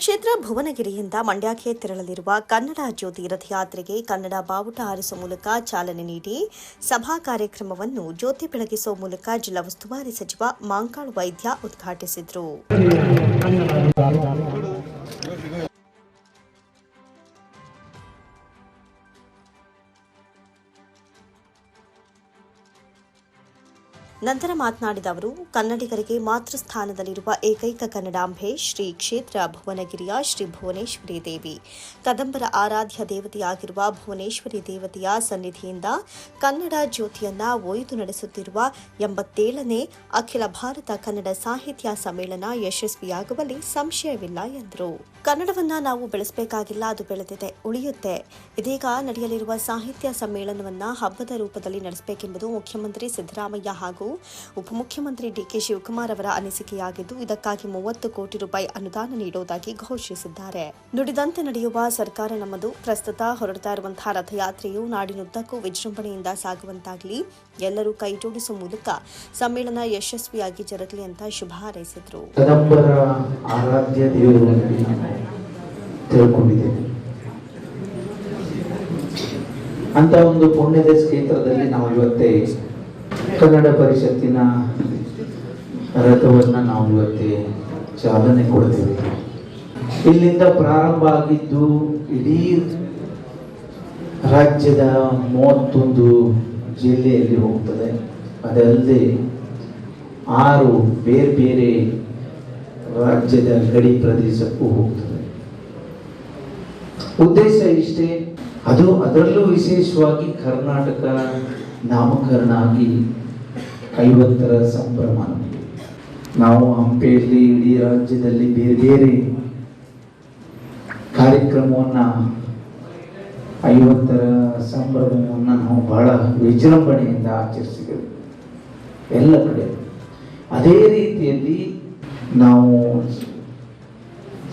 ಕ್ಷೇತ್ರ ಭುವನಗಿರಿಯಿಂದ ಮಂಡ್ಯಕ್ಕೆ ತೆರಳಲಿರುವ ಕನ್ನಡ ಜ್ಯೋತಿ ರಥಯಾತ್ರೆಗೆ ಕನ್ನಡ ಬಾವುಟ ಹಾರಿಸುವ ಮೂಲಕ ಚಾಲನೆ ನೀಡಿ ಸಭಾ ಕಾರ್ಯಕ್ರಮವನ್ನು ಜ್ಯೋತಿ ಬೆಳಗಿಸುವ ಮೂಲಕ ಜಿಲ್ಲಾ ಉಸ್ತುವಾರಿ ಸಚಿವ ಮಾಂಕಾಳ್ ವೈದ್ಯ ಉದ್ಘಾಟಿಸಿದರು. ನಂತರ ಮಾತನಾಡಿದ ಅವರು, ಕನ್ನಡಿಗರಿಗೆ ಮಾತೃಸ್ಥಾನದಲ್ಲಿರುವ ಏಕೈಕ ಕನ್ನಡಾಂಬೆ ಶ್ರೀ ಕ್ಷೇತ್ರ ಭುವನಗಿರಿಯ ಶ್ರೀ ಭುವನೇಶ್ವರಿ ದೇವಿ. ಕದಂಬರ ಆರಾಧ್ಯ ದೇವತೆಯಾಗಿರುವ ಭುವನೇಶ್ವರಿ ದೇವತೆಯ ಸನ್ನಿಧಿಯಿಂದ ಕನ್ನಡ ಜ್ಯೋತಿಯನ್ನ ಒಯ್ದು ನಡೆಸುತ್ತಿರುವ ಎಂಬತ್ತೇಳನೇ ಅಖಿಲ ಭಾರತ ಕನ್ನಡ ಸಾಹಿತ್ಯ ಸಮ್ಮೇಳನ ಯಶಸ್ವಿಯಾಗುವಲ್ಲಿ ಸಂಶಯವಿಲ್ಲ ಎಂದರು. ಕನ್ನಡವನ್ನ ನಾವು ಬೆಳೆಸಬೇಕಾಗಿಲ್ಲ, ಅದು ಬೆಳೆದಿದೆ, ಉಳಿಯುತ್ತೆ. ಇದೀಗ ನಡೆಯಲಿರುವ ಸಾಹಿತ್ಯ ಸಮ್ಮೇಳನವನ್ನ ಹಬ್ಬದ ರೂಪದಲ್ಲಿ ನಡೆಸಬೇಕೆಂಬುದು ಮುಖ್ಯಮಂತ್ರಿ ಸಿದ್ದರಾಮಯ್ಯ ಹಾಗೂ ಉಪಮುಖ್ಯಮಂತ್ರಿ ಡಿಕೆ ಶಿವಕುಮಾರ್ ಅವರ ಅನಿಸಿಕೆಯಾಗಿದ್ದು, ಇದಕ್ಕಾಗಿ ಮೂವತ್ತು ಕೋಟಿ ರೂಪಾಯಿ ಅನುದಾನ ನೀಡುವುದಾಗಿ ಘೋಷಿಸಿದ್ದಾರೆ. ನುಡಿದಂತೆ ನಡೆಯುವ ಸರ್ಕಾರ ನಮ್ಮದು. ಪ್ರಸ್ತುತ ಹೊರಡ್ತಾ ಇರುವಂತಹ ರಥಯಾತ್ರೆಯು ನಾಡಿನುದ್ದಕ್ಕೂ ವಿಜೃಂಭಣೆಯಿಂದ ಸಾಗುವಂತಾಗಲಿ. ಎಲ್ಲರೂ ಕೈಜೋಡಿಸುವ ಮೂಲಕ ಸಮ್ಮೇಳನ ಯಶಸ್ವಿಯಾಗಿ ಜರಗಲಿ ಅಂತ ಶುಭ ಹಾರೈಸಿದರು. ಅಂತ ಒಂದು ಪುಣ್ಯದ ಕ್ಷೇತ್ರದಲ್ಲಿ ನಾವು ಇವತ್ತೇ ಕನ್ನಡ ಪರಿಷತ್ತಿನ ರಥವನ್ನು ನಾವು ಇವತ್ತೇ ಚಾಲನೆ ಕೊಡ್ತೇವೆ. ಇಲ್ಲಿಂದ ಪ್ರಾರಂಭ ಆಗಿದ್ದು ಇಡೀ ರಾಜ್ಯದ ಮೂವತ್ತೊಂದು ಜಿಲ್ಲೆಯಲ್ಲಿ ಹೋಗ್ತದೆ. ಅದಲ್ಲದೆ ಆರು ಬೇರೆ ಬೇರೆ ರಾಜ್ಯದ ಗಡಿ ಪ್ರದೇಶಕ್ಕೂ ಹೋಗ್ತದೆ. ಉದ್ದೇಶ ಇಷ್ಟೇ, ಅದು ಅದರಲ್ಲೂ ವಿಶೇಷವಾಗಿ ಕರ್ನಾಟಕ ನಾಮಕರಣ ಆಗಿ ಐವತ್ತರ ಸಂಭ್ರಮ ನಾವು ಹಂಪೆಯಲ್ಲಿ ಇಡೀ ರಾಜ್ಯದಲ್ಲಿ ಬೇರೆ ಬೇರೆ ಕಾರ್ಯಕ್ರಮವನ್ನ, ಐವತ್ತರ ಸಂಭ್ರಮವನ್ನು ನಾವು ಬಹಳ ವಿಜೃಂಭಣೆಯಿಂದ ಆಚರಿಸಿದೆವು. ಎಲ್ಲ ಕಡೆ. ಅದೇ ರೀತಿಯಲ್ಲಿ ನಾವು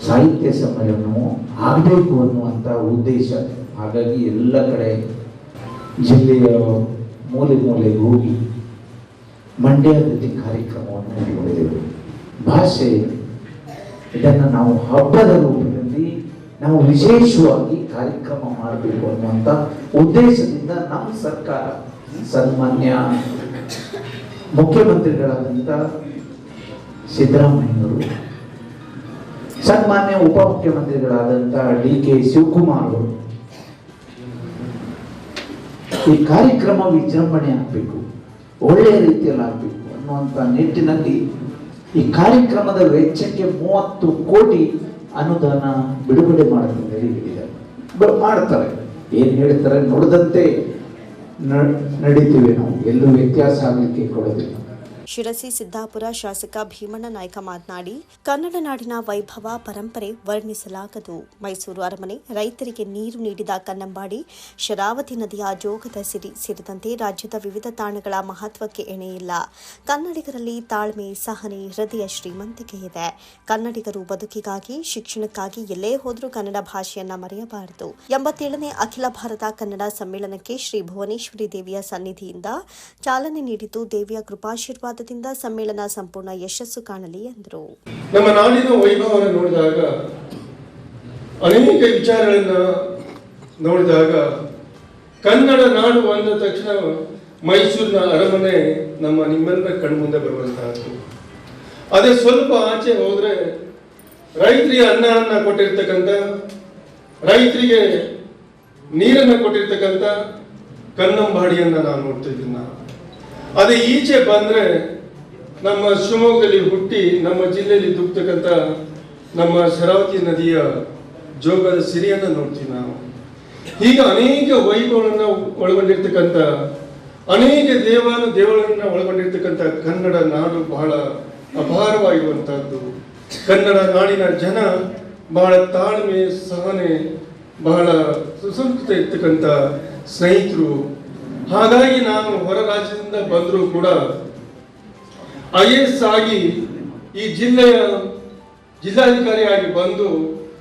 ಸಾಹಿತ್ಯ ಸಮ್ಮೇಳನವು ಆಗಬೇಕು ಅನ್ನುವಂಥ ಉದ್ದೇಶ. ಹಾಗಾಗಿ ಎಲ್ಲ ಕಡೆ ಜಿಲ್ಲೆಯ ಮೂಲೆ ಮೂಲೆಗೆ ಹೋಗಿ ಮಂಡ್ಯದಲ್ಲಿ ಕಾರ್ಯಕ್ರಮವನ್ನು ಇಟ್ಕೊಂಡಿದ್ದೇವೆ ಭಾಷೆ ಇದನ್ನು ನಾವು ಹಬ್ಬದ ರೂಪದಲ್ಲಿ ನಾವು ವಿಶೇಷವಾಗಿ ಕಾರ್ಯಕ್ರಮ ಮಾಡಬೇಕು ಅನ್ನುವಂಥ ಉದ್ದೇಶದಿಂದ ನಮ್ಮ ಸರ್ಕಾರ ಸನ್ಮಾನ್ಯ ಮುಖ್ಯಮಂತ್ರಿಗಳಾದಂಥ ಸಿದ್ದರಾಮಯ್ಯವರು ಸನ್ಮಾನ್ಯ ಉಪಮುಖ್ಯಮಂತ್ರಿಗಳಾದಂಥ ಡಿ ಕೆ ಶಿವಕುಮಾರ್ ಅವರು ಈ ಕಾರ್ಯಕ್ರಮ ವಿಜೃಂಭಣೆ ಆಗಬೇಕು. ಒಳ್ಳೆಯ ರೀತಿಯಲ್ಲಿ ಆಗಬೇಕು ಅನ್ನುವಂಥ ನಿಟ್ಟಿನಲ್ಲಿ ಈ ಕಾರ್ಯಕ್ರಮದ ವೆಚ್ಚಕ್ಕೆ ಮೂವತ್ತು ಕೋಟಿ ಅನುದಾನ ಬಿಡುಗಡೆ ಬ- ಮಾಡ್ತಾರೆ. ಏನು ಹೇಳ್ತಾರೆ? ನೋಡಿದಂತೆ ನಡೀತೀವಿ ನಾವು. ಎಲ್ಲೂ ವ್ಯತ್ಯಾಸ ಆಗಲಿಕ್ಕೆ ಕೊಡೋದಿಲ್ಲ. ಶಿರಸಿ ಸಿದ್ದಾಪುರ ಶಾಸಕ ಭೀಮಣ್ಣ ನಾಯ್ಕ ಮಾತನಾಡಿ, ಕನ್ನಡ ನಾಡಿನ ವೈಭವ ಪರಂಪರೆ ವರ್ಣಿಸಲಾಗದು. ಮೈಸೂರು ಅರಮನೆ ರೈತರಿಗೆ ನೀರು ನೀಡಿದ ಕನ್ನಂಬಾಡಿ, ಶರಾವತಿ ನದಿಯ ಜೋಗದ ಸಿರಿ ಸೇರಿದಂತೆ ರಾಜ್ಯದ ವಿವಿಧ ತಾಣಗಳ ಮಹತ್ವಕ್ಕೆ ಎಣೆಯಿಲ್ಲ. ಕನ್ನಡಿಗರಲ್ಲಿ ತಾಳ್ಮೆ, ಸಹನೆ, ಹೃದಯ ಶ್ರೀಮಂತಿಕೆ ಇದೆ. ಕನ್ನಡಿಗರು ಬದುಕಿಗಾಗಿ, ಶಿಕ್ಷಣಕ್ಕಾಗಿ ಎಲ್ಲೇ ಹೋದರೂ ಕನ್ನಡ ಭಾಷೆಯನ್ನ ಮರೆಯಬಾರದು. ಎಂಬತ್ತೇಳನೇ ಅಖಿಲ ಭಾರತ ಕನ್ನಡ ಸಮ್ಮೇಳನಕ್ಕೆ ಶ್ರೀ ಭುವನೇಶ್ವರಿ ದೇವಿಯ ಸನ್ನಿಧಿಯಿಂದ ಚಾಲನೆ ನೀಡಿದ್ದು ದೇವಿಯ ಕೃಪಾಶೀರ್ವಾದದಿಂದ ಸಮ್ಮೇಳನ ಸಂಪೂರ್ಣ ಯಶಸ್ಸು ಕಾಣಲಿ ಎಂದರು. ನಮ್ಮ ನಾಡಿನ ವೈಭವವನ್ನು ನೋಡಿದಾಗ ಅನೇಕ ವಿಚಾರಗಳನ್ನ ನೋಡಿದಾಗ ಕನ್ನಡ ನಾಡು ಅಂದ ತಕ್ಷಣ ಮೈಸೂರಿನ ಅರಮನೆ ನಮ್ಮ ನಿಮ್ಮೆಲ್ಲರ ಕಣ್ಮುಂದೆ ಬರುವಂತಹದ್ದು. ಅದೇ ಸ್ವಲ್ಪ ಆಚೆ ಹೋದ್ರೆ ರೈತರಿಗೆ ಅನ್ನವನ್ನ ಕೊಟ್ಟಿರ್ತಕ್ಕಂಥ, ರೈತರಿಗೆ ನೀರನ್ನು ಕೊಟ್ಟಿರ್ತಕ್ಕಂಥ ಕನ್ನಂಬಾಡಿಯನ್ನು ನಾವು ನೋಡ್ತಿದ್ದೀನಿ ನಾನು ಅದೇ ಈಚೆ ಬಂದ್ರೆ ನಮ್ಮ ಶಿವಮೊಗ್ಗದಲ್ಲಿ ಹುಟ್ಟಿ ನಮ್ಮ ಜಿಲ್ಲೆಯಲ್ಲಿ ದುಗ್ತಕ್ಕಂಥ ನಮ್ಮ ಶರಾವತಿ ನದಿಯ ಜೋಗದ ಸಿರಿಯನ್ನ ನೋಡ್ತೀವಿ ನಾವು. ಹೀಗೆ ಅನೇಕ ವೈಭವಗಳನ್ನ ಒಳಗೊಂಡಿರ್ತಕ್ಕಂಥ, ಅನೇಕ ದೇವಾನು ದೇವಗಳನ್ನ ಒಳಗೊಂಡಿರ್ತಕ್ಕಂಥ ಕನ್ನಡ ನಾಡು ಬಹಳ ಅಪಾರವಾಗಿರುವಂತಹದ್ದು ಕನ್ನಡ ನಾಡಿನ ಜನ ಬಹಳ ತಾಳ್ಮೆ, ಸಹನೆ, ಬಹಳ ಸುಸಂಸ್ಕೃತ ಇರ್ತಕ್ಕಂಥ ಸ್ನೇಹಿತರು ಹಾಗಾಗಿ ನಾನು ಹೊರ ರಾಜ್ಯದಿಂದ ಬಂದರೂ ಕೂಡ ಐ ಎಸ್ ಆಗಿ ಈ ಜಿಲ್ಲೆಯ ಜಿಲ್ಲಾಧಿಕಾರಿಯಾಗಿ ಬಂದು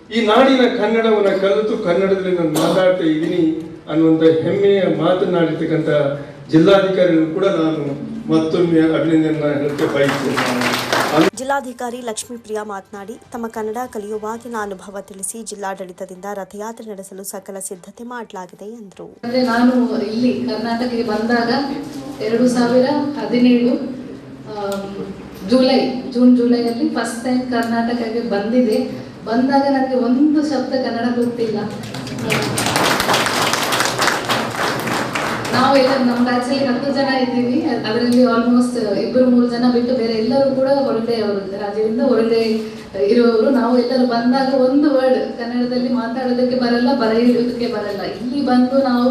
ಈ ನಾಡಿನ ಕನ್ನಡವನ್ನು ಕಲಿತು ಕನ್ನಡದಲ್ಲಿ ನಾನು ಮಾತಾಡ್ತಾ ಇದ್ದೀನಿ ಅನ್ನುವಂಥ ಹೆಮ್ಮೆಯ ಮಾತನಾಡಿರ್ತಕ್ಕಂಥ ಜಿಲ್ಲಾಧಿಕಾರಿಗಳು ಕೂಡ ನಾನು ಮತ್ತೊಮ್ಮೆ ಅಭಿನಂದನೆ ಹೇಳಕ್ಕೆ ಬಯಸ್ತೇನೆ ಅನ್- ಜಿಲ್ಲಾಧಿಕಾರಿ ಲಕ್ಷ್ಮೀಪ್ರಿಯಾ ಮಾತನಾಡಿ ತಮ್ಮ ಕನ್ನಡ ಕಲಿಯುವಾಗಿನ ಅನುಭವ ತಿಳಿಸಿ ಜಿಲ್ಲಾಡಳಿತದಿಂದ ರಥಯಾತ್ರೆ ನಡೆಸಲು ಸಕಲ ಸಿದ್ಧತೆ ಮಾಡಲಾಗಿದೆ ಎಂದರು. ಅಂದ್ರೆ ನಾನು ಇಲ್ಲಿ ಕರ್ನಾಟಕಕ್ಕೆ ಬಂದಾಗ ಎರಡು ಸಾವಿರ ಹದಿನೇಳು ಜುಲೈ ಜೂನ್ ಜುಲೈಯಲ್ಲಿ ಫಸ್ಟ್ ಟೈಮ್ ಕರ್ನಾಟಕಕ್ಕೆ ಬಂದಿದೆ. ಬಂದಾಗ ನನಗೆ ಒಂದು ಶಬ್ದ ಕನ್ನಡ ಗೊತ್ತಿಲ್ಲ. ನಾವು ಎಲ್ಲ ನಮ್ಮ ಬ್ಯಾಚಲ್ಲಿ ಹತ್ತು ಜನ ಇದ್ದೀವಿ. ಅದರಲ್ಲಿ ಆಲ್ಮೋಸ್ಟ್ ಇಬ್ಬರು ಮೂರು ಜನ ಬಿಟ್ಟು ಬೇರೆ ಎಲ್ಲರೂ ಕೂಡ ಒಳ್ಳೆ ಅವರು. ರಾಜ್ಯದಿಂದ ಹೊರಗಡೆ ಇರುವವರು. ನಾವು ಎಲ್ಲರೂ ಬಂದಾಗ ಒಂದು ವರ್ಡ್ ಕನ್ನಡದಲ್ಲಿ ಮಾತಾಡೋದಕ್ಕೆ ಬರಲ್ಲ, ಬರೆಯೋದಕ್ಕೆ ಬರಲ್ಲ. ಇಲ್ಲಿ ಬಂದು ನಾವು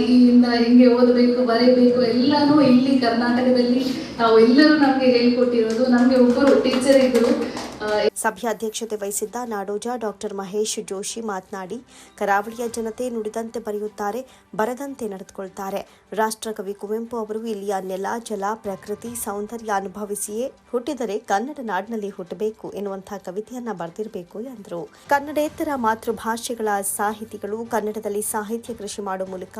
ಇಲ್ಲಿಂದ ಹೆಂಗೆ ಓದಬೇಕು, ಬರೀಬೇಕು, ಎಲ್ಲಾನು ಇಲ್ಲಿ ಕರ್ನಾಟಕದಲ್ಲಿ ನಾವು ಎಲ್ಲರೂ ನಮಗೆ ಹೇಳ್ಕೊಟ್ಟಿರೋದು. ನಮಗೆ ಒಬ್ಬರು ಟೀಚರ್ ಇದ್ರು. ಸಭೆಯ ಅಧ್ಯಕ್ಷತೆ ವಹಿಸಿದ್ದ ನಾಡೋಜ ಡಾಕ್ಟರ್ ಮಹೇಶ್ ಜೋಶಿ ಮಾತನಾಡಿ, ಕರಾವಳಿಯ ಜನತೆ ನುಡಿದಂತೆ ಬರೆಯುತ್ತಾರೆ, ಬರದಂತೆ ನಡೆದುಕೊಳ್ತಾರೆ. ರಾಷ್ಟ್ರಕವಿ ಕುವೆಂಪು ಅವರು ಇಲ್ಲಿಯ ನೆಲ, ಜಲ, ಪ್ರಕೃತಿ, ಸೌಂದರ್ಯ ಅನುಭವಿಸಿಯೇ ಹುಟ್ಟಿದರೆ ಕನ್ನಡ ನಾಡಿನಲ್ಲಿ ಹುಟ್ಟಬೇಕು ಎನ್ನುವಂತಹ ಕವಿತೆಯನ್ನ ಬರೆದಿರಬೇಕು ಎಂದರು. ಕನ್ನಡೇತರ ಮಾತೃಭಾಷೆಗಳ ಸಾಹಿತಿಗಳು ಕನ್ನಡದಲ್ಲಿ ಸಾಹಿತ್ಯ ಕೃಷಿ ಮಾಡುವ ಮೂಲಕ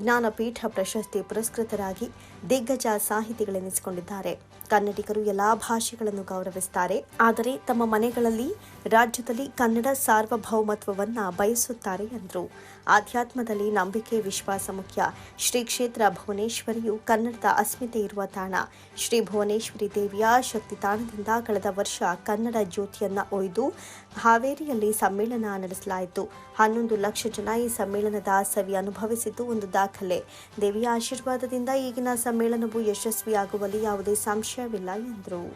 ಜ್ಞಾನಪೀಠ ಪ್ರಶಸ್ತಿ ಪುರಸ್ಕೃತರಾಗಿ ದಿಗ್ಗಜ ಸಾಹಿತಿಗಳೆನಿಸಿಕೊಂಡಿದ್ದಾರೆ. ಕನ್ನಡಿಗರು ಎಲ್ಲಾ ಭಾಷೆಗಳನ್ನು ಗೌರವಿಸುತ್ತಾರೆ ಆದರೆ ತಮ್ಮ ಮನೆಗಳಲ್ಲಿ ರಾಜ್ಯದಲ್ಲಿ ಕನ್ನಡ ಸಾರ್ವಭೌಮತ್ವವನ್ನ ಬಯಸುತ್ತಾರೆ ಎಂದರು. ಆಧ್ಯಾತ್ಮದಲ್ಲಿ ನಂಬಿಕೆ, ವಿಶ್ವಾಸ ಮುಖ್ಯ. ಶ್ರೀ ಕ್ಷೇತ್ರ ಭುವನೇಶ್ವರಿಯು ಕನ್ನಡದ ಅಸ್ಮಿತೆ ಇರುವ ತಾಣ. ಶ್ರೀ ಭುವನೇಶ್ವರಿ ದೇವಿಯ ಶಕ್ತಿ ತಾಣದಿಂದ ಕಳೆದ ವರ್ಷ ಕನ್ನಡ ಜ್ಯೋತಿಯನ್ನ ಒಯ್ದು ಹಾವೇರಿಯಲ್ಲಿ ಸಮ್ಮೇಳನ ನಡೆಸಲಾಯಿತು. ಹನ್ನೊಂದು ಲಕ್ಷ ಜನ ಈ ಸಮ್ಮೇಳನದ ಸವಿ ಅನುಭವಿಸಿದ್ದು ಒಂದು ದಾಖಲೆ. ದೇವಿಯ ಆಶೀರ್ವಾದದಿಂದ ಈಗಿನ ಸಮ್ಮೇಳನವು ಯಶಸ್ವಿಯಾಗುವಲ್ಲಿ ಯಾವುದೇ ಸಂಶಯವಿಲ್ಲ ಎಂದರು.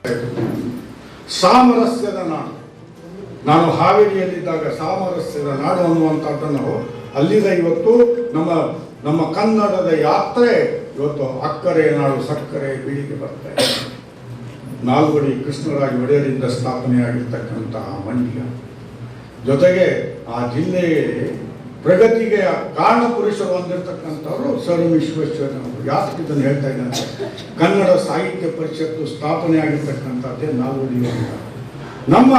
ಸಾಮರಸ್ಯದ ನಾಡು. ನಾನು ಹಾವೇರಿಯಲ್ಲಿದ್ದಾಗ ಸಾಮರಸ್ಯದ ನಾಡು ಅನ್ನುವಂಥದ್ದನ್ನು ಅಲ್ಲಿಂದ ಇವತ್ತು ನಮ್ಮ ನಮ್ಮ ಕನ್ನಡದ ಯಾತ್ರೆ ಇವತ್ತು ಅಕ್ಕರೆ ನಾಡು, ಸಕ್ಕರೆ ಬೀಳಿಗೆ ಬರ್ತಾ ಇದೆ ನಾಲ್ವಡಿ ಕೃಷ್ಣರಾಜ ಒಡೆಯರಿಂದ ಸ್ಥಾಪನೆಯಾಗಿರ್ತಕ್ಕಂತಹ ಮಂಡ್ಯ. ಜೊತೆಗೆ ಆ ಜಿಲ್ಲೆಗೆ ಪ್ರಗತಿಗೆ ಕಾರಣ ಪುರುಷರು ಹೊಂದಿರತಕ್ಕಂಥವ್ರು ಸರ್ ವಿಶ್ವೇಶ್ವರ ಯಾತಕ್ಕೆ ಇದನ್ನು ಹೇಳ್ತಾ ಇದ್ದಾರೆ ಕನ್ನಡ ಸಾಹಿತ್ಯ ಪರಿಷತ್ತು ಸ್ಥಾಪನೆ ಆಗಿರ್ತಕ್ಕಂಥದ್ದೇ ನಾವು ನಮ್ಮ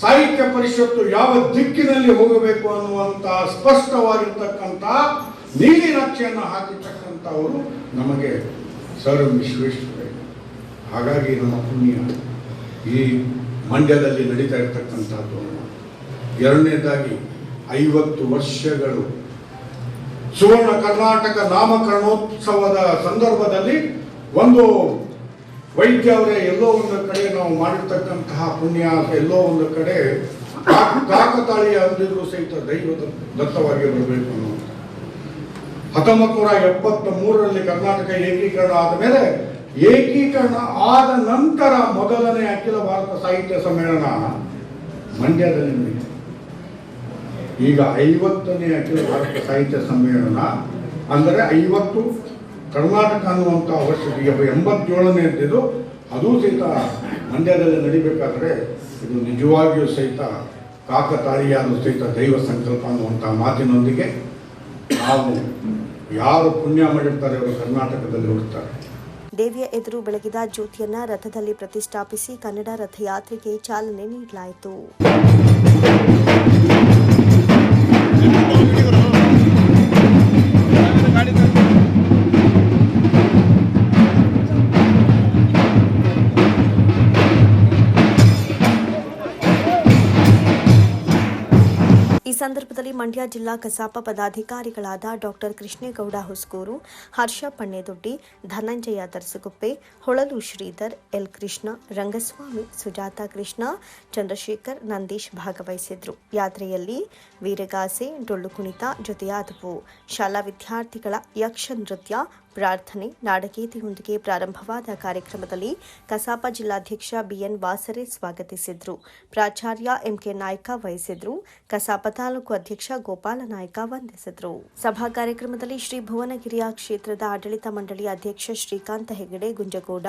ಸಾಹಿತ್ಯ ಪರಿಷತ್ತು ಯಾವ ದಿಕ್ಕಿನಲ್ಲಿ ಹೋಗಬೇಕು ಅನ್ನುವಂಥ ಸ್ಪಷ್ಟವಾಗಿರ್ತಕ್ಕಂಥ ನೀಲಿ ನಕ್ಷೆಯನ್ನು ಹಾಕಿರ್ತಕ್ಕಂಥವರು ನಮಗೆ ಸರ್ ವಿಶ್ವೇಶ್ವರ. ಹಾಗಾಗಿ ನಮ್ಮ ಪುಣ್ಯ ಈ ಮಂಡ್ಯದಲ್ಲಿ ನಡೀತಾ ಇರ್ತಕ್ಕಂಥದ್ದು. ಎರಡನೇದಾಗಿ ಐವತ್ತು ವರ್ಷಗಳು. ಸುವರ್ಣ ಕರ್ನಾಟಕ ನಾಮಕರಣೋತ್ಸವದ ಸಂದರ್ಭದಲ್ಲಿ ಒಂದು ವೈದ್ಯ ಅವರೇ ಎಲ್ಲೋ ಒಂದು ಕಡೆ ನಾವು ಮಾಡಿರ್ತಕ್ಕಂತಹ ಪುಣ್ಯ, ಎಲ್ಲೋ ಒಂದು ಕಡೆ ಕಾಕತಾಳಿಯ ಅಂದಿದ್ರು ಸಹಿತ ದೈವದ ದತ್ತವಾಗಿ ಬರಬೇಕು ಅನ್ನುವಂಥ ಹತ್ತೊಂಬತ್ತು ನೂರ ಎಪ್ಪತ್ತ ಮೂರರಲ್ಲಿ ಕರ್ನಾಟಕ ಏಕೀಕರಣ ಆದ ಮೇಲೆ ಏಕೀಕರಣ ಆದ ನಂತರ ಮೊದಲನೇ ಅಖಿಲ ಭಾರತ ಸಾಹಿತ್ಯ ಸಮ್ಮೇಳನ ಮಂಡ್ಯದಲ್ಲಿ ಈಗ ಐವತ್ತನೇ ಅಖಿಲ ಭಾರತ ಸಾಹಿತ್ಯ ಸಮ್ಮೇಳನ, ಅಂದರೆ ಐವತ್ತು ಕರ್ನಾಟಕ ಅನ್ನುವಂಥ ಅವಶ್ಯಕತೆ ಎಂಬತ್ತೇಳನೇ ಇದ್ದಿದ್ದು ಅದು ಸಹಿತ ಮಂಡ್ಯದಲ್ಲಿ ನಡಿಬೇಕಾದ್ರೆ ಇದು ನಿಜವಾಗಿಯೂ ಸಹಿತ ಕಾಕತಾಳಿಯಾದ ಸಹಿತ ದೈವ ಸಂಕಲ್ಪ ಅನ್ನುವಂಥ ಮಾತಿನೊಂದಿಗೆ ನಾವು ಯಾರು ಪುಣ್ಯ ಮಾಡಿರ್ತಾರೆ ಅವರು ಕರ್ನಾಟಕದಲ್ಲಿ ಹುಡ್ತಾರೆ ದೇವಿಯ ಎದುರು ಬೆಳಗಿದ ಜ್ಯೋತಿಯನ್ನ ರಥದಲ್ಲಿ ಪ್ರತಿಷ್ಠಾಪಿಸಿ ಕನ್ನಡ ರಥಯಾತ್ರೆಗೆ ಚಾಲನೆ ನೀಡಲಾಯಿತು. ಈ ಸಂದರ್ಭದಲ್ಲಿ ಮಂಡ್ಯ ಜಿಲ್ಲಾ ಕಸಾಪ ಪದಾಧಿಕಾರಿಗಳಾದ ಡಾಕ್ಟರ್ ಕೃಷ್ಣೇಗೌಡ ಹುಸ್ಕೂರು ಹರ್ಷ ಪಣ್ಣೆದೊಡ್ಡಿ, ಧನಂಜಯ ದರ್ಸಗುಪ್ಪೆ ಹೊಳಲು ಶ್ರೀಧರ್, ಎಲ್ ಕೃಷ್ಣ, ರಂಗಸ್ವಾಮಿ, ಸುಜಾತ ಕೃಷ್ಣ, ಚಂದ್ರಶೇಖರ್, ನಂದೀಶ್ ಭಾಗವಹಿಸಿದ್ರು. ಯಾತ್ರೆಯಲ್ಲಿ ವೀರಗಾಸೆ ಡೊಳ್ಳು ಕುಣಿತ ಜೊತೆಯಾದವು. ಶಾಲಾ ವಿದ್ಯಾರ್ಥಿಗಳ ಯಕ್ಷ ನೃತ್ಯ ಪ್ರಾರ್ಥನೆ ನಾಡಗೀತೆಯೊಂದಿಗೆ ಪ್ರಾರಂಭವಾದ ಕಾರ್ಯಕ್ರಮದಲ್ಲಿ ಕಸಾಪ ಜಿಲ್ಲಾಧ್ಯಕ್ಷ ಬಿಎನ್ ವಾಸರೆ ಸ್ವಾಗತಿಸಿದ್ರು. ಪ್ರಾಚಾರ್ಯ ಎಂಕೆ ನಾಯ್ಕ ವಹಿಸಿದ್ರು. ಕಸಾಪ ತಾಲೂಕು ಅಧ್ಯಕ್ಷ ಗೋಪಾಲ ನಾಯ್ಕ ವಂದಿಸಿದ್ರು. ಸಭಾ ಕಾರ್ಯಕ್ರಮದಲ್ಲಿ ಶ್ರೀ ಭುವನಗಿರಿಯ ಕ್ಷೇತ್ರದ ಆಡಳಿತ ಮಂಡಳಿ ಅಧ್ಯಕ್ಷ ಶ್ರೀಕಾಂತ ಹೆಗಡೆ, ಗುಂಜಗೌಡ,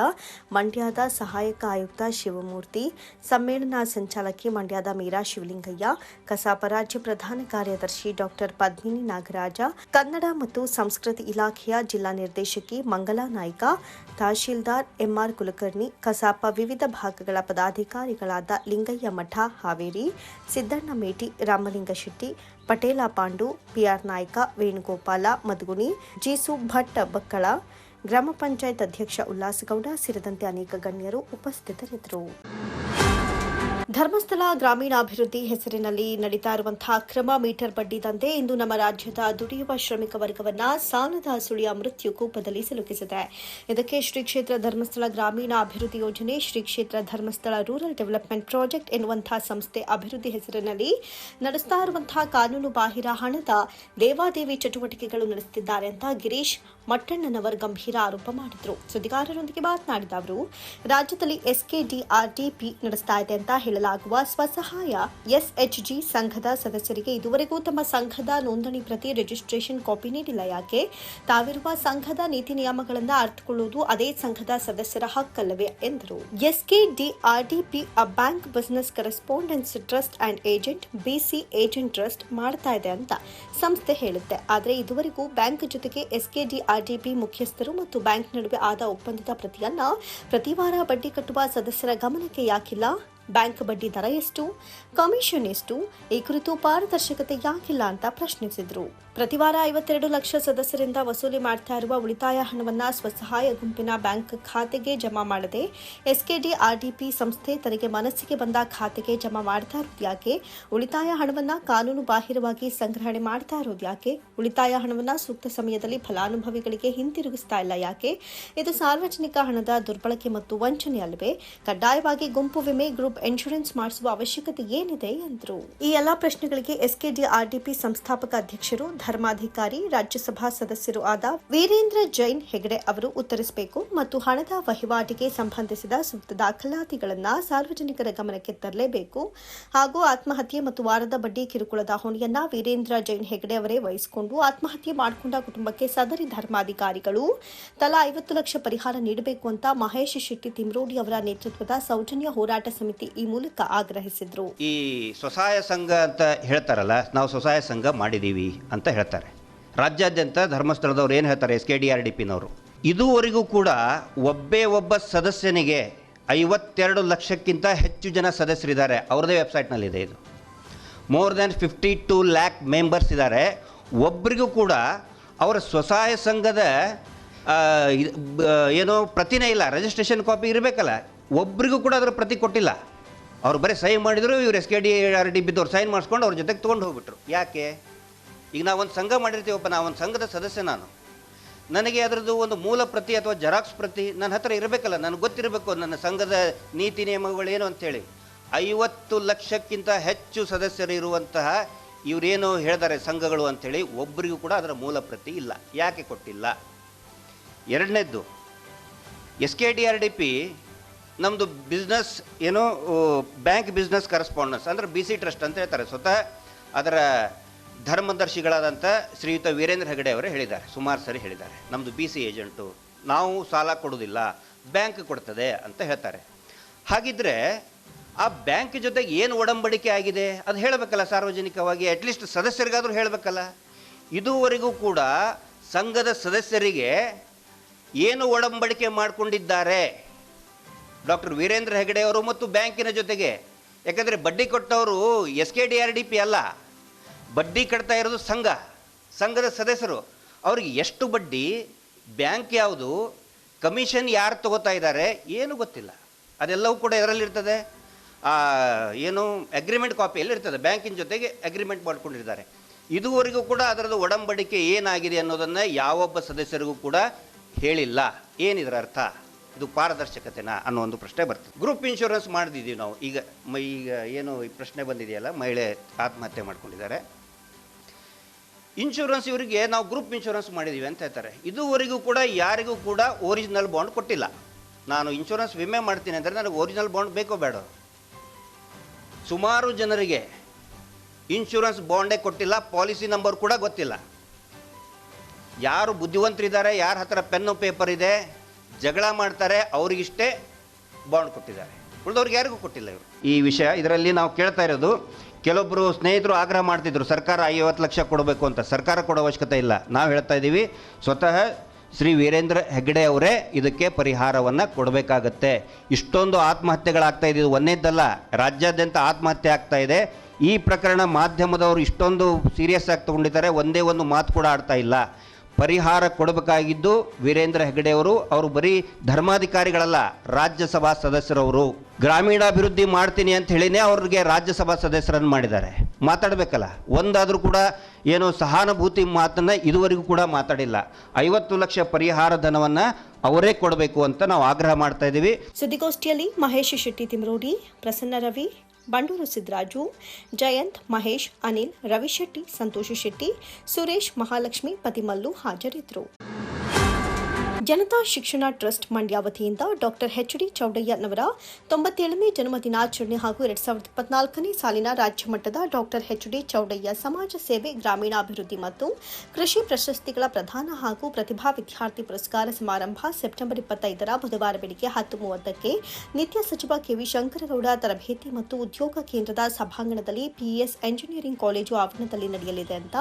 ಮಂಡ್ಯದ ಸಹಾಯಕ ಆಯುಕ್ತ ಶಿವಮೂರ್ತಿ, ಸಮ್ಮೇಳನ ಸಂಚಾಲಕಿ ಮಂಡ್ಯದ ಮೀರಾ ಶಿವಲಿಂಗಯ್ಯ, ಕಸಾಪ ರಾಜ್ಯ ಪ್ರಧಾನ ಕಾರ್ಯದರ್ಶಿ ಡಾಕ್ಟರ್ ಪದ್ಮಿನಿ ನಾಗರಾಜ, ಕನ್ನಡ ಮತ್ತು ಸಂಸ್ಕೃತಿ ಇಲಾಖೆಯ ಜಿಲ್ಲಾ ನಿರ್ದೇಶಕಿ ಮಂಗಲಾ ನಾಯ್ಕ, ತಹಶೀಲ್ದಾರ್ ಎಂಆರ್ ಕುಲಕರ್ಣಿ, ಕಸಾಪ ವಿವಿಧ ಭಾಗಗಳ ಪದಾಧಿಕಾರಿಗಳಾದ ಲಿಂಗಯ್ಯ ಮಠ ಹಾವೇರಿ, ಸಿದ್ದಣ್ಣ ಮೇಟಿ, ರಾಮಲಿಂಗ ಶೆಟ್ಟಿ, ಪಟೇಲ ಪಾಂಡು, ಪಿಆರ್ ನಾಯ್ಕ, ವೇಣುಗೋಪಾಲ ಮಧುಗುನಿ ಜೀಸು ಭಟ್ ಬಕ್ಕಳ, ಗ್ರಾಮ ಪಂಚಾಯತ್ ಅಧ್ಯಕ್ಷ ಉಲ್ಲಾಸಗೌಡ, ಸೇರಿದಂತೆ ಅನೇಕ ಗಣ್ಯರು ಉಪಸ್ಥಿತರಿದ್ದರು. ಧರ್ಮಸ್ಥಳ ಗ್ರಾಮೀಣಾಭಿವೃದ್ಧಿ ಹೆಸರಿನಲ್ಲಿ ನಡೀತಾ ಇರುವಂತಹ ಕ್ರಮ ಮೀಟರ್ ಬಡ್ಡಿ ದಂಧೆ ಇಂದು ನಮ್ಮ ರಾಜ್ಯದ ದುಡಿಯುವ ಶ್ರಮಿಕ ವರ್ಗವನ್ನ ಸಾಲದ ಸುಳಿಯ ಮೃತ್ಯು ಕೂಪದಲ್ಲಿ ಸಿಲುಕಿಸಿದೆ. ಇದಕ್ಕೆ ಶ್ರೀ ಕ್ಷೇತ್ರ ಧರ್ಮಸ್ಥಳ ಗ್ರಾಮೀಣ ಅಭಿವೃದ್ಧಿ ಯೋಜನೆ, ಶ್ರೀ ಕ್ಷೇತ್ರ ಧರ್ಮಸ್ಥಳ ರೂರಲ್ ಡೆವಲಪ್ಮೆಂಟ್ ಪ್ರಾಜೆಕ್ಟ್ ಎನ್ನುವಂತಹ ಸಂಸ್ಥೆ ಅಭಿವೃದ್ಧಿ ಹೆಸರಿನಲ್ಲಿ ನಡೆಸ್ತಾ ಇರುವಂತಹ ಕಾನೂನು ಬಾಹಿರ ಹಣದ ದೇವಾದೇವಿ ಚಟುವಟಿಕೆಗಳು ನಡೆಸುತ್ತಿದ್ದಾರೆ ಅಂತ ಗಿರೀಶ್ ಮಟ್ಟಣ್ಣನವರ್ ಗಂಭೀರ ಆರೋಪ ಮಾಡಿದ್ರು. ಸುದ್ದಿಗಾರರೊಂದಿಗೆ ಮಾತನಾಡಿದ ಅವರು, ರಾಜ್ಯದಲ್ಲಿ ಎಸ್ಕೆಡಿಆರ್ಡಿಪಿ ನಡೆಸ್ತಾ ಇದೆ ಅಂತ ಹೇಳಲಾಗುವ ಸ್ವಸಹಾಯ ಎಸ್ಎಚ್ಜಿ ಸಂಘದ ಸದಸ್ಯರಿಗೆ ಇದುವರೆಗೂ ತಮ್ಮ ಸಂಘದ ನೋಂದಣಿ ಪ್ರತಿ ರಿಜಿಸ್ಟ್ರೇಷನ್ ಕಾಪಿ ನೀಡಿಲ್ಲ. ಯಾಕೆ? ತಾವಿರುವ ಸಂಘದ ನೀತಿ ನಿಯಮಗಳನ್ನು ಅರ್ಥಕೊಳ್ಳುವುದು ಅದೇ ಸಂಘದ ಸದಸ್ಯರ ಹಕ್ಕಲ್ಲವೇ ಎಂದರು. SKDRDP, uh bank business correspondence trust and agent, BC agent trust ಮಾಡ್ತಾ ಇದೆ ಅಂತ ಸಂಸ್ಥೆ ಹೇಳುತ್ತೆ. ಆದರೆ ಇದುವರೆಗೂ ಬ್ಯಾಂಕ್ ಜೊತೆಗೆ ಎಸ್ಕೆಡಿಆರ್ಡಿಪಿ ಮುಖ್ಯಸ್ಥರು ಮತ್ತು ಬ್ಯಾಂಕ್ ನಡುವೆ ಆದ ಒಪ್ಪಂದದ ಪ್ರತಿಯನ್ನ ಪ್ರತಿವಾರ ಬಡ್ಡಿ ಕಟ್ಟುವ ಸದಸ್ಯರ ಗಮನಕ್ಕೆ ಯಾಕಿಲ್ಲ? ಬ್ಯಾಂಕ್ ಬಡ್ಡಿ ದರ ಎಷ್ಟು, ಕಮಿಷನ್ ಎಷ್ಟು, ಈ ಕುರಿತು ಪಾರದರ್ಶಕತೆ ಯಾಕಿಲ್ಲ ಅಂತ ಪ್ರಶ್ನಿಸಿದ್ರು. ಪ್ರತಿವಾರ ಐವತ್ತೆರಡು ಲಕ್ಷ ಸದಸ್ಯರಿಂದ ವಸೂಲಿ ಮಾಡ್ತಾ ಇರುವ ಉಳಿತಾಯ ಹಣವನ್ನು ಸ್ವಸಹಾಯ ಗುಂಪಿನ ಬ್ಯಾಂಕ್ ಖಾತೆಗೆ ಜಮಾ ಮಾಡದೆ ಎಸ್ಕೆಡಿ ಆರ್ಡಿಪಿ ಸಂಸ್ಥೆ ತನಗೆ ಮನಸ್ಸಿಗೆ ಬಂದ ಖಾತೆಗೆ ಜಮಾ ಮಾಡ್ತಾ ಇರೋದು ಯಾಕೆ, ಉಳಿತಾಯ ಹಣವನ್ನು ಕಾನೂನು ಬಾಹಿರವಾಗಿ ಸಂಗ್ರಹಣೆ ಮಾಡ್ತಾ ಇರೋದು ಯಾಕೆ, ಉಳಿತಾಯ ಹಣವನ್ನು ಸೂಕ್ತ ಸಮಯದಲ್ಲಿ ಫಲಾನುಭವಿಗಳಿಗೆ ಹಿಂತಿರುಗಿಸ್ತಾ ಇಲ್ಲ ಯಾಕೆ, ಇದು ಸಾರ್ವಜನಿಕ ಹಣದ ದುರ್ಬಳಕೆ ಮತ್ತು ವಂಚನೆ ಅಲ್ಲವೇ, ಕಡ್ಡಾಯವಾಗಿ ಗುಂಪು ವಿಮೆ ಗ್ರೂಪ್ ಇನ್ಶೂರೆನ್ಸ್ ಮಾಡಿಸುವ ಅವಶ್ಯಕತೆ ಏನಿದೆ ಎಂದರು. ಈ ಎಲ್ಲಾ ಪ್ರಶ್ನೆಗಳಿಗೆ ಎಸ್ಕೆಡಿ ಆರ್ಡಿಪಿ ಸಂಸ್ಥಾಪಕ ಅಧ್ಯಕ್ಷರು, ಧರ್ಮಾಧಿಕಾರಿ, ರಾಜ್ಯಸಭಾ ಸದಸ್ಯರು ಆದ ವೀರೇಂದ್ರ ಜೈನ್ ಹೆಗಡೆ ಅವರು ಉತ್ತರಿಸಬೇಕು ಮತ್ತು ಹಣದ ವಹಿವಾಟಿಗೆ ಸಂಬಂಧಿಸಿದ ಸೂಕ್ತ ದಾಖಲಾತಿಗಳನ್ನು ಸಾರ್ವಜನಿಕರ ಗಮನಕ್ಕೆ ತರಲೇಬೇಕು ಹಾಗೂ ಆತ್ಮಹತ್ಯೆ ಮತ್ತು ವಾರದ ಬಡ್ಡಿ ಕಿರುಕುಳದ ಹೊಣೆಯನ್ನ ವೀರೇಂದ್ರ ಜೈನ್ ಹೆಗಡೆ ಅವರೇ ವಹಿಸಿಕೊಂಡು ಆತ್ಮಹತ್ಯೆ ಮಾಡಿಕೊಂಡ ಕುಟುಂಬಕ್ಕೆ ಸದರಿ ಧರ್ಮಾಧಿಕಾರಿಗಳು ತಲಾ ಐವತ್ತು ಲಕ್ಷ ಪರಿಹಾರ ನೀಡಬೇಕು ಅಂತ ಮಹೇಶ್ ಶೆಟ್ಟಿ ತಿಮ್ರೋಡಿ ಅವರ ನೇತೃತ್ವದ ಸೌಜನ್ಯ ಹೋರಾಟ ಸಮಿತಿ ಈ ಮೂಲಕ ಆಗ್ರಹಿಸಿದ್ರು. ಈ ಸ್ವಸಹಾಯ ಸಂಘ ಅಂತ ಹೇಳ್ತಾರಲ್ಲ, ನಾವು ಸ್ವಸಹಾಯ ಸಂಘ ಮಾಡಿದ್ದೀವಿ ಅಂತ ಹೇಳ್ತಾರೆ. ರಾಜ್ಯಾದ್ಯಂತ ಧರ್ಮಸ್ಥಳದವ್ರು ಏನು ಹೇಳ್ತಾರೆ, S K D R D ಪಿನವರು? ಇದುವರೆಗೂ ಕೂಡ ಒಬ್ಬೇ ಒಬ್ಬ ಸದಸ್ಯನಿಗೆ ಐವತ್ತೆರಡು ಲಕ್ಷಕ್ಕಿಂತ ಹೆಚ್ಚು ಜನ ಸದಸ್ಯರಿದ್ದಾರೆ. ಅವ್ರದ್ದೇ ವೆಬ್ಸೈಟ್ನಲ್ಲಿದೆ ಇದು. More than fifty two lakh members ಇದ್ದಾರೆ. ಒಬ್ಬರಿಗೂ ಕೂಡ ಅವರ ಸ್ವಸಹಾಯ ಸಂಘದ ಏನೋ ಪ್ರತಿನೇ ಇಲ್ಲ, ರಿಜಿಸ್ಟ್ರೇಷನ್ ಕಾಪಿ ಇರಬೇಕಲ್ಲ. ಒಬ್ರಿಗೂ ಕೂಡ ಅದರ ಪ್ರತಿ ಕೊಟ್ಟಿಲ್ಲ. ಅವ್ರು ಬರೀ ಸೈನ್ ಮಾಡಿದ್ರು, ಇವ್ರು S K D R D ಬಿದ್ದವ್ರು sign ಮಾಡಿಸ್ಕೊಂಡು ಅವ್ರ ಜೊತೆಗೆ ತೊಗೊಂಡು ಹೋಗ್ಬಿಟ್ರು. ಯಾಕೆ? ಈಗ ನಾವು ಒಂದು ಸಂಘ ಮಾಡಿರ್ತೀವಪ್ಪ, ನಾವು ಒಂದು ಸಂಘದ ಸದಸ್ಯ ನಾನು. ನನಗೆ ಅದರದ್ದು ಒಂದು ಮೂಲ ಪ್ರತಿ ಅಥವಾ ಜೆರಾಕ್ಸ್ ಪ್ರತಿ ನನ್ನ ಹತ್ರ ಇರಬೇಕಲ್ಲ, ನನಗೆ ಗೊತ್ತಿರಬೇಕು ನನ್ನ ಸಂಘದ ನೀತಿ ನಿಯಮಗಳು ಏನು ಅಂತೇಳಿ. ಐವತ್ತು ಲಕ್ಷಕ್ಕಿಂತ ಹೆಚ್ಚು ಸದಸ್ಯರು ಇರುವಂತಹ ಇವರೇನು ಹೇಳಿದ್ದಾರೆ ಸಂಘಗಳು ಅಂಥೇಳಿ ಒಬ್ಬರಿಗೂ ಕೂಡ ಅದರ ಮೂಲ ಪ್ರತಿ ಇಲ್ಲ. ಯಾಕೆ ಕೊಟ್ಟಿಲ್ಲ? ಎರಡನೇದ್ದು S K D R D P ನಮ್ಮದು ಬಿಸ್ನೆಸ್ ಏನು ಬ್ಯಾಂಕ್ ಬಿಸ್ನೆಸ್ ಕರೆಸ್ಪಾಂಡೆನ್ಸ್ ಅಂದರೆ ಬಿ ಸಿ ಟ್ರಸ್ಟ್ ಅಂತ ಹೇಳ್ತಾರೆ. ಸ್ವತಃ ಅದರ ಧರ್ಮದರ್ಶಿಗಳಾದಂಥ ಶ್ರೀಯುತ ವೀರೇಂದ್ರ ಹೆಗಡೆ ಅವರು ಹೇಳಿದ್ದಾರೆ, ಸುಮಾರು ಸರಿ ಹೇಳಿದ್ದಾರೆ. ನಮ್ಮದು ಬಿ ಸಿ ಏಜೆಂಟು ನಾವು ಸಾಲ ಕೊಡೋದಿಲ್ಲ ಬ್ಯಾಂಕ್ ಕೊಡ್ತದೆ ಅಂತ ಹೇಳ್ತಾರೆ. ಹಾಗಿದ್ರೆ ಆ ಬ್ಯಾಂಕ್ ಜೊತೆಗೆ ಏನು ಒಡಂಬಡಿಕೆ ಆಗಿದೆ? ಅದು ಹೇಳಬೇಕಲ್ಲ ಸಾರ್ವಜನಿಕವಾಗಿ ಅಟ್ಲೀಸ್ಟ್ ಸದಸ್ಯರಿಗಾದರೂ ಹೇಳಬೇಕಲ್ಲ. ಇದುವರೆಗೂ ಕೂಡ ಸಂಘದ ಸದಸ್ಯರಿಗೆ ಏನು ಒಡಂಬಡಿಕೆ ಮಾಡಿಕೊಂಡಿದ್ದಾರೆ? ಡಾಕ್ಟರ್ ವೀರೇಂದ್ರ ಹೆಗಡೆ ಅವರು ಮತ್ತು ಬ್ಯಾಂಕಿನ ಜೊತೆಗೆ. ಯಾಕಂದರೆ ಬಡ್ಡಿ ಕೊಟ್ಟವರು S K D R D P ಅಲ್ಲ. ಬಡ್ಡಿ ಕಟ್ತಾ ಇರೋದು ಸಂಘ, ಸಂಘದ ಸದಸ್ಯರು. ಅವ್ರಿಗೆ ಎಷ್ಟು ಬಡ್ಡಿ, ಬ್ಯಾಂಕ್ ಯಾವುದು, ಕಮಿಷನ್ ಯಾರು ತಗೋತಾ ಇದ್ದಾರೆ ಏನು ಗೊತ್ತಿಲ್ಲ. ಅದೆಲ್ಲವೂ ಕೂಡ ಇದರಲ್ಲಿರ್ತದೆ ಏನು ಅಗ್ರಿಮೆಂಟ್ ಕಾಪಿಯಲ್ಲಿ ಇರ್ತದೆ. ಬ್ಯಾಂಕಿನ ಜೊತೆಗೆ ಅಗ್ರಿಮೆಂಟ್ ಮಾಡಿಕೊಂಡಿರ್ತಾರೆ ಇದುವರೆಗೂ ಕೂಡ ಅದರದ್ದು ಒಡಂಬಡಿಕೆ ಏನಾಗಿದೆ ಅನ್ನೋದನ್ನು ಯಾವೊಬ್ಬ ಸದಸ್ಯರಿಗೂ ಕೂಡ ಹೇಳಿಲ್ಲ. ಏನಿದರ ಅರ್ಥ? ಇದು ಪಾರದರ್ಶಕತೆನಾ ಅನ್ನೋ ಒಂದು ಪ್ರಶ್ನೆ ಬರ್ತದೆ. ಗ್ರೂಪ್ ಇನ್ಶೂರೆನ್ಸ್ ಮಾಡಿದ್ದೀವಿ ನಾವು. ಈಗ ಈಗ ಏನು ಈ ಪ್ರಶ್ನೆ ಬಂದಿದೆಯಲ್ಲ, ಮಹಿಳೆ ಆತ್ಮಹತ್ಯೆ ಮಾಡ್ಕೊಂಡಿದ್ದಾರೆ. ಇನ್ಶೂರೆನ್ಸ್ ಇವರಿಗೆ ನಾವು ಗ್ರೂಪ್ ಇನ್ಶೂರೆನ್ಸ್ ಮಾಡಿದ್ದೀವಿ ಅಂತ ಹೇಳ್ತಾರೆ. ಇದುವರೆಗೂ ಕೂಡ ಯಾರಿಗೂ ಕೂಡ ಒರಿಜಿನಲ್ ಬಾಂಡ್ ಕೊಟ್ಟಿಲ್ಲ. ನಾನು ಇನ್ಶೂರೆನ್ಸ್ ವಿಮೆ ಮಾಡ್ತೀನಿ ಅಂದರೆ ನನಗೆ ಒರಿಜಿನಲ್ ಬಾಂಡ್ ಬೇಕೋ ಬೇಡ ಸುಮಾರು ಜನರಿಗೆ ಇನ್ಶೂರೆನ್ಸ್ ಬಾಂಡೇ ಕೊಟ್ಟಿಲ್ಲ ಪಾಲಿಸಿ ನಂಬರ್ ಕೂಡ ಗೊತ್ತಿಲ್ಲ. ಯಾರು ಬುದ್ಧಿವಂತರಿದ್ದಾರೆ, ಯಾರ ಹತ್ರ ಪೆನ್ನು ಪೇಪರ್ ಇದೆ ಜಗಳ ಮಾಡ್ತಾರೆ, ಅವರಿಗಿಷ್ಟೇ ಬಾಂಡ್ ಕೊಟ್ಟಿದ್ದಾರೆ. ಉಳಿದವ್ರಿಗೆ ಯಾರಿಗೂ ಕೊಟ್ಟಿಲ್ಲ ಇವರು. ಈ ವಿಷಯ ಇದರಲ್ಲಿ ನಾವು ಕೇಳ್ತಾ ಇರೋದು ಕೆಲವೊಬ್ಬರು ಸ್ನೇಹಿತರು ಆಗ್ರಹ ಮಾಡ್ತಿದ್ರು, ಸರ್ಕಾರ ಐವತ್ತು ಲಕ್ಷ ಕೊಡಬೇಕು ಅಂತ. ಸರ್ಕಾರ ಕೊಡೋ ಅವಶ್ಯಕತೆ ಇಲ್ಲ. ನಾವು ಹೇಳ್ತಾ ಇದ್ದೀವಿ ಸ್ವತಃ ಶ್ರೀ ವೀರೇಂದ್ರ ಹೆಗ್ಗಡೆ ಅವರೇ ಇದಕ್ಕೆ ಪರಿಹಾರವನ್ನು ಕೊಡಬೇಕಾಗತ್ತೆ. ಇಷ್ಟೊಂದು ಆತ್ಮಹತ್ಯೆಗಳಾಗ್ತಾ ಇದ್ದು ಇದು ಒಂದೇದ್ದಲ್ಲ ರಾಜ್ಯಾದ್ಯಂತ ಆತ್ಮಹತ್ಯೆ ಆಗ್ತಾ ಇದೆ. ಈ ಪ್ರಕರಣ ಮಾಧ್ಯಮದವರು ಇಷ್ಟೊಂದು ಸೀರಿಯಸ್ ಆಗಿ ತಗೊಂಡಿದ್ದಾರೆ, ಒಂದೇ ಒಂದು ಮಾತು ಕೂಡ ಆಡ್ತಾ ಇಲ್ಲ. ಪರಿಹಾರ ಕೊಡಬೇಕಾಗಿದ್ದು ವೀರೇಂದ್ರ ಹೆಗಡೆ ಅವರು ಅವರು ಬರೀ ಧರ್ಮಾಧಿಕಾರಿಗಳಲ್ಲ, ರಾಜ್ಯಸಭಾ ಸದಸ್ಯರವರು. ಗ್ರಾಮೀಣಾಭಿವೃದ್ಧಿ ಮಾಡ್ತೀನಿ ಅಂತ ಹೇಳಿನೇ ಅವ್ರಿಗೆ ರಾಜ್ಯಸಭಾ ಸದಸ್ಯರನ್ನು ಮಾಡಿದ್ದಾರೆ. ಮಾತಾಡಬೇಕಲ್ಲ, ಒಂದಾದರೂ ಕೂಡ ಏನು ಸಹಾನುಭೂತಿ ಮಾತನ್ನು ಇದುವರೆಗೂ ಕೂಡ ಮಾತಾಡಿಲ್ಲ. ಐವತ್ತು ಲಕ್ಷ ಪರಿಹಾರ ಧನವನ್ನು ಅವರೇ ಕೊಡಬೇಕು ಅಂತ ನಾವು ಆಗ್ರಹ ಮಾಡ್ತಾ ಇದ್ದೀವಿ. ಸುದ್ದಿಗೋಷ್ಠಿಯಲ್ಲಿ ಮಹೇಶ್ ಶೆಟ್ಟಿ ತಿಮ್ರೋಡಿ, ಪ್ರಸನ್ನ ರವಿ ಬಂಡೂರು ಸಿದ್ದರಾಜು ಜಯಂತ್ ಮಹೇಶ್ ಅನಿಲ್ ರವಿಶೆಟ್ಟಿ ಸಂತೋಷ ಶೆಟ್ಟಿ ಸುರೇಶ್ ಮಹಾಲಕ್ಷ್ಮಿ ಪತಿಮಲ್ಲು ಹಾಜರಿದ್ದರು. ಜನತಾ ಶಿಕ್ಷಣ ಟ್ರಸ್ಟ್ ಮಂಡ್ಯ ವತಿಯಿಂದ ಡಾಕ್ಟರ್ ಎಚ್ ಡಿ ಚೌಡಯ್ಯನವರ ತೊಂಬತ್ತೇಳನೇ ಜನ್ಮ ದಿನಾಚರಣೆ ಹಾಗೂ ಎರಡ್ ಸಾವಿರದ ಇಪ್ಪತ್ನಾಲ್ಕನೇ ಸಾಲಿನ ರಾಜ್ಯ ಮಟ್ಟದ ಡಾಕ್ಟರ್ ಎಚ್ ಡಿ ಚೌಡಯ್ಯ ಸಮಾಜ ಸೇವೆ, ಗ್ರಾಮೀಣಾಭಿವೃದ್ಧಿ ಮತ್ತು ಕೃಷಿ ಪ್ರಶಸ್ತಿಗಳ ಪ್ರಧಾನ ಹಾಗೂ ಪ್ರತಿಭಾ ವಿದ್ಯಾರ್ಥಿ ಪುರಸ್ಕಾರ ಸಮಾರಂಭ ಸೆಪ್ಟೆಂಬರ್ ಇಪ್ಪತ್ತೈದರ ಬುಧವಾರ ಬೆಳಗ್ಗೆ ಹತ್ತು ಮೂವತ್ತಕ್ಕೆ ನಿತ್ಯ ಸಚಿವ ಕೆವಿ ಶಂಕರಗೌಡ ತರಬೇತಿ ಮತ್ತು ಉದ್ಯೋಗ ಕೇಂದ್ರದ ಸಭಾಂಗಣದಲ್ಲಿ ಪಿಇಎಸ್ ಎಂಜಿನಿಯರಿಂಗ್ ಕಾಲೇಜು ಆವರಣದಲ್ಲಿ ನಡೆಯಲಿದೆ ಅಂತ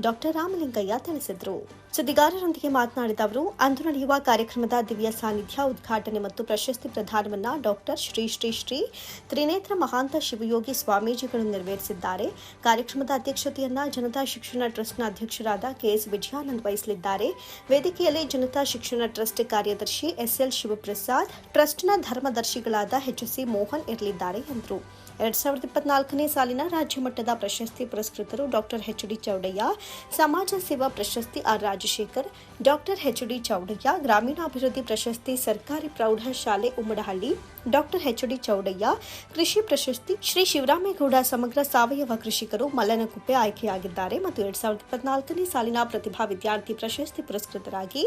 ಡಾಕ್ಟರ್ ರಾಮಲಿಂಗಯ್ಯ ತಿಳಿಸಿದರು. ಸುದ್ದಿಗಾರರೊಂದಿಗೆ ಮಾತನಾಡಿದ ಅವರು, ಅಂದು ನಡೆಯುವ ಕಾರ್ಯಕ್ರಮದ ದಿವ್ಯ ಸಾನ್ನಿಧ್ಯ, ಉದ್ಘಾಟನೆ ಮತ್ತು ಪ್ರಶಸ್ತಿ ಪ್ರದಾನವನ್ನು ಡಾಕ್ಟರ್ ಶ್ರೀ ಶ್ರೀ ಶ್ರೀ ತ್ರಿನೇತ್ರ ಮಹಾಂತ ಶಿವಯೋಗಿ ಸ್ವಾಮೀಜಿಗಳು ನೆರವೇರಿಸಿದ್ದಾರೆ. ಕಾರ್ಯಕ್ರಮದ ಅಧ್ಯಕ್ಷತೆಯನ್ನ ಜನತಾ ಶಿಕ್ಷಣ ಟ್ರಸ್ಟ್ನ ಅಧ್ಯಕ್ಷರಾದ ಕೆಎಸ್ ವಿಜಯಾನಂದ್ ವಹಿಸಲಿದ್ದಾರೆ. ವೇದಿಕೆಯಲ್ಲಿ ಜನತಾ ಶಿಕ್ಷಣ ಟ್ರಸ್ಟ್ ಕಾರ್ಯದರ್ಶಿ ಎಸ್ಎಲ್ ಶಿವಪ್ರಸಾದ್, ಟ್ರಸ್ಟ್ನ ಧರ್ಮದರ್ಶಿಗಳಾದ ಎಚ್ಎಸ್ಸಿ ಮೋಹನ್ ಇರಲಿದ್ದಾರೆ ಎಂದರು. ಎರಡ್ ಸಾವಿರದ ಇಪ್ಪತ್ನಾಲ್ಕನೇ ಸಾಲಿನ ರಾಜ್ಯಮಟ್ಟದ ಪ್ರಶಸ್ತಿ ಪುರಸ್ಕೃತರು ಡಾಕ್ಟರ್ ಎಚ್ ಡಿ ಚೌಡಯ್ಯ, ಸಮಾಜ ಸೇವಾ ಪ್ರಶಸ್ತಿ R Rajashekhar, doctor H D Chowdaiah, ಗ್ರಾಮೀಣಾಭಿವೃದ್ಧಿ ಪ್ರಶಸ್ತಿ ಸರ್ಕಾರಿ ಪ್ರೌಢಶಾಲೆ Ummadahalli, doctor H D Chowdaiah, ಕೃಷಿ ಪ್ರಶಸ್ತಿ ಶ್ರೀ ಶಿವರಾಮೇಗೌಡ ಸಮಗ್ರ ಸಾವಯವ ಕೃಷಿಕರು ಮಲ್ಲನಕುಪ್ಪೆ ಆಯ್ಕೆಯಾಗಿದ್ದಾರೆ ಮತ್ತು ಎರಡ್ ಸಾವಿರದ ಇಪ್ಪತ್ನಾಲ್ಕನೇ ಸಾಲಿನ ಪ್ರತಿಭಾ ವಿದ್ಯಾರ್ಥಿ ಪ್ರಶಸ್ತಿ ಪುರಸ್ಕೃತರಾಗಿ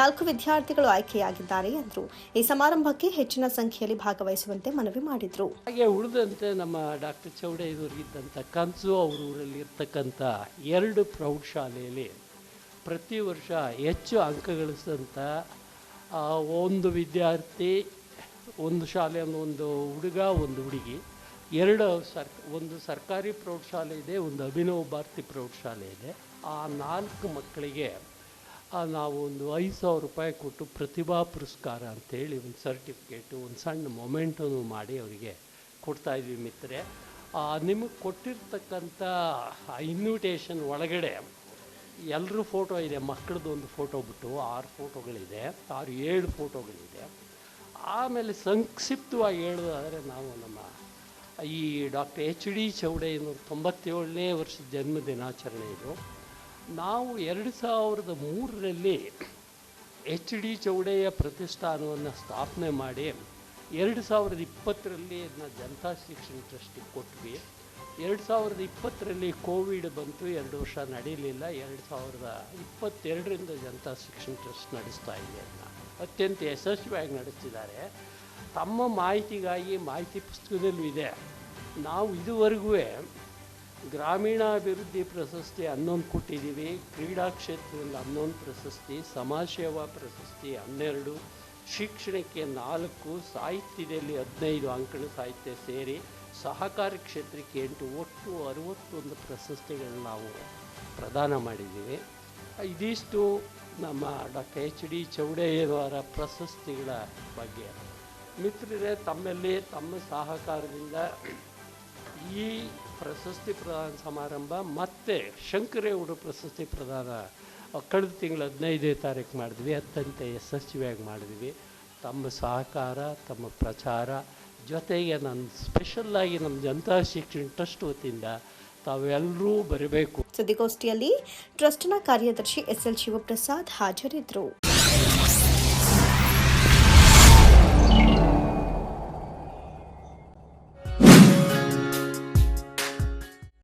ನಾಲ್ಕು ವಿದ್ಯಾರ್ಥಿಗಳು ಆಯ್ಕೆಯಾಗಿದ್ದಾರೆ ಎಂದರು. ಈ ಸಮಾರಂಭಕ್ಕೆ ಹೆಚ್ಚಿನ ಸಂಖ್ಯೆಯಲ್ಲಿ ಭಾಗವಹಿಸುವಂತೆ ಮನವಿ ಮಾಡಿದರು. ಹಾಗೆ ಉಳಿದಂತೆ ನಮ್ಮ ಡಾಕ್ಟರ್ ಚೌಡಯ್ಯನವ್ರಿಗಿದ್ದಂಥ ಕನಸು ಅವ್ರ ಊರಲ್ಲಿ ಇರ್ತಕ್ಕಂಥ ಎರಡು ಪ್ರೌಢಶಾಲೆಯಲ್ಲಿ ಪ್ರತಿ ವರ್ಷ ಹೆಚ್ಚು ಅಂಕ ಗಳಿಸಿದಂಥ ಒಂದು ವಿದ್ಯಾರ್ಥಿ, ಒಂದು ಶಾಲೆ ಒಂದು ಹುಡುಗ, ಒಂದು ಹುಡುಗಿ, ಎರಡು ಸರ್, ಒಂದು ಸರ್ಕಾರಿ ಪ್ರೌಢಶಾಲೆ ಇದೆ, ಒಂದು ಅಭಿನವ ಭಾರತಿ ಪ್ರೌಢಶಾಲೆ ಇದೆ. ಆ ನಾಲ್ಕು ಮಕ್ಕಳಿಗೆ ನಾವು ಒಂದು ಐದು ಸಾವಿರ ರೂಪಾಯಿ ಕೊಟ್ಟು ಪ್ರತಿಭಾ ಪುರಸ್ಕಾರ ಅಂತೇಳಿ ಒಂದು ಸರ್ಟಿಫಿಕೇಟು, ಒಂದು ಸಣ್ಣ ಮೊಮೆಂಟನ್ನು ಮಾಡಿ ಅವರಿಗೆ ಕೊಡ್ತಾಯಿದ್ವಿ ಮಿತ್ರೆ ನಿಮಗೆ ಕೊಟ್ಟಿರ್ತಕ್ಕಂಥ ಇನ್ವಿಟೇಷನ್ ಒಳಗಡೆ ಎಲ್ಲರೂ ಫೋಟೋ ಇದೆ ಮಕ್ಕಳದ್ದು ಒಂದು ಫೋಟೋ ಬಿಟ್ಟು ಆರು ಫೋಟೋಗಳಿದೆ ಆರು ಏಳು ಫೋಟೋಗಳಿದೆ ಆಮೇಲೆ ಸಂಕ್ಷಿಪ್ತವಾಗಿ ಹೇಳೋದಾದರೆ ನಾವು ನಮ್ಮ ಈ ಡಾಕ್ಟರ್ ಎಚ್ ಡಿ ಚೌಡಯ್ಯನವ್ರ ತೊಂಬತ್ತೇಳನೇ ವರ್ಷದ ಜನ್ಮ ದಿನಾಚರಣೆ ಇದು. ನಾವು ಎರಡು ಸಾವಿರದ ಮೂರರಲ್ಲಿ ಎಚ್ ಡಿ ಚೌಡಯ್ಯ ಪ್ರತಿಷ್ಠಾನವನ್ನು ಸ್ಥಾಪನೆ ಮಾಡಿ ಎರಡು ಸಾವಿರದ ಇಪ್ಪತ್ತರಲ್ಲಿ ಅದನ್ನ ಜನತಾ ಶಿಕ್ಷಣ ಟ್ರಸ್ಟಿಗೆ ಕೊಟ್ವಿ. ಎರಡು ಸಾವಿರದ ಇಪ್ಪತ್ತರಲ್ಲಿ ಕೋವಿಡ್ ಬಂತು, ಎರಡು ವರ್ಷ ನಡೀಲಿಲ್ಲ. ಎರಡು ಸಾವಿರದ ಇಪ್ಪತ್ತೆರಡರಿಂದ ಜನತಾ ಶಿಕ್ಷಣ ಟ್ರಸ್ಟ್ ನಡೆಸ್ತಾ ಇದೆ ಅದನ್ನ ಅತ್ಯಂತ ಯಶಸ್ವಿಯಾಗಿ ನಡೆಸ್ತಿದ್ದಾರೆ. ತಮ್ಮ ಮಾಹಿತಿಗಾಗಿ ಮಾಹಿತಿ ಪುಸ್ತಕದಲ್ಲೂ ಇದೆ. ನಾವು ಇದುವರೆಗೂ ಗ್ರಾಮೀಣಾಭಿವೃದ್ಧಿ ಪ್ರಶಸ್ತಿ ಹನ್ನೊಂದು ಕೊಟ್ಟಿದ್ದೀವಿ. ಕ್ರೀಡಾ ಕ್ಷೇತ್ರದಲ್ಲಿ ಹನ್ನೊಂದು ಪ್ರಶಸ್ತಿ, ಸಮಾಜ ಸೇವಾ ಪ್ರಶಸ್ತಿ ಹನ್ನೆರಡು. ಶಿಕ್ಷಣಕ್ಕೆ ನಾಲ್ಕು, ಸಾಹಿತ್ಯದಲ್ಲಿ ಹದಿನೈದು ಅಂಕಣ ಸಾಹಿತ್ಯ ಸೇರಿ ಸಹಕಾರಿ ಕ್ಷೇತ್ರಕ್ಕೆ ಎಂಟು, ಒಟ್ಟು ಅರುವತ್ತೊಂದು ಪ್ರಶಸ್ತಿಗಳನ್ನ ನಾವು ಪ್ರದಾನ ಮಾಡಿದ್ದೀವಿ. ಇದಿಷ್ಟು ನಮ್ಮ ಡಾಕ್ಟರ್ ಎಚ್. ಡಿ. ಚೌಡಯ್ಯನವರ ಪ್ರಶಸ್ತಿಗಳ ಬಗ್ಗೆ. ಮಿತ್ರರೇ, ತಮ್ಮಲ್ಲಿ ತಮ್ಮ ಸಹಕಾರದಿಂದ ಈ ಪ್ರಶಸ್ತಿ ಪ್ರದಾನ ಸಮಾರಂಭ ಮತ್ತೆ ಶಂಕರೇಗೌಡ ಪ್ರಶಸ್ತಿ ಪ್ರದಾನ ಕಳೆದ ತಿಂಗಳು ಹದಿನೈದನೇ ತಾರೀಕು ಮಾಡಿದ್ವಿ ಅತ್ಯಂತ ಯಶಸ್ವಿಯಾಗಿ ಮಾಡಿದ್ವಿ. ತಮ್ಮ ಸಹಕಾರ, ತಮ್ಮ ಪ್ರಚಾರ, ಜೊತೆಗೆ ನಾನು ಸ್ಪೆಷಲ್ಲಾಗಿ ನಮ್ಮ ಜನತಾ ಶಿಕ್ಷಣ ಟ್ರಸ್ಟ್ ವತಿಯಿಂದ ತಾವೆಲ್ಲರೂ ಬರಬೇಕು. ಸುದ್ದಿಗೋಷ್ಠಿಯಲ್ಲಿ ಟ್ರಸ್ಟ್ನ ಕಾರ್ಯದರ್ಶಿ ಎಸ್ ಎಲ್ ಶಿವಪ್ರಸಾದ್ ಹಾಜರಿದ್ದರು.